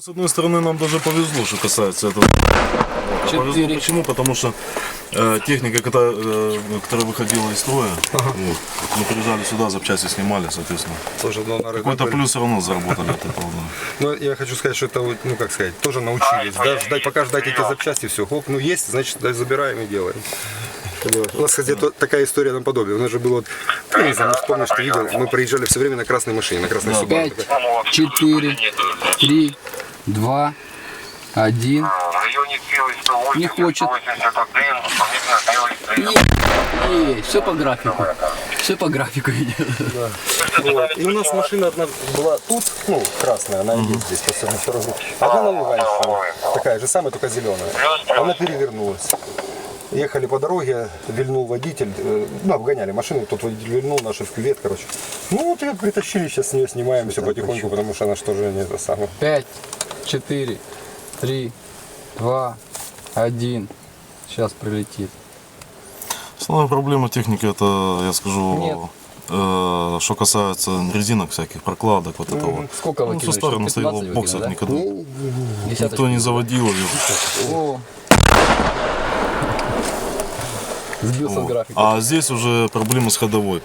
С одной стороны, нам даже повезло, что касается этого. Повезло Четыре. почему? Потому что э, техника, которая, э, которая выходила из строя, вот, мы приезжали сюда, запчасти снимали, соответственно. Тоже ну, на Какой-то плюс все равно заработали от этого. да. Но я хочу сказать, что это, вот, ну как сказать, тоже научились. Да, ждать, пока ждать эти запчасти, все, хоп, ну есть, значит, да, забираем и делаем. Понимаешь? У нас, кстати, то- такая история наподобие. У нас же было, вот, ну, не знаю, может, помнишь, ты видел, мы проезжали все время на красной машине, на красной Subaru. Пять, четыре, три, два, один. В районе Белой 180, Не хочет. 181, помимо Белой 3. Есть, все по графику. Все по графику идет. Вот. И у нас машина одна была тут, ну, красная, она есть здесь, по всему Петрограду. Одна на Луганщине, такая же самая, только зеленая. Она перевернулась. Ехали по дороге, вильнул водитель, э, ну, обгоняли машину, тот водитель вильнул, наши в кювет, короче. Ну, вот ее притащили, сейчас с нее снимаем все потихоньку, потому что она что же не это самое. Пять, четыре, три, два, один. Сейчас прилетит. Основная проблема техники, это, я Нет. скажу, э, что касается резинок всяких, прокладок, вот этого. Сколько Ну, выкинули? со старым 15 боксер выкинул, никогда. да? Никто не заводил ее. О. Сбился с графика. А здесь уже проблемы с ходовой.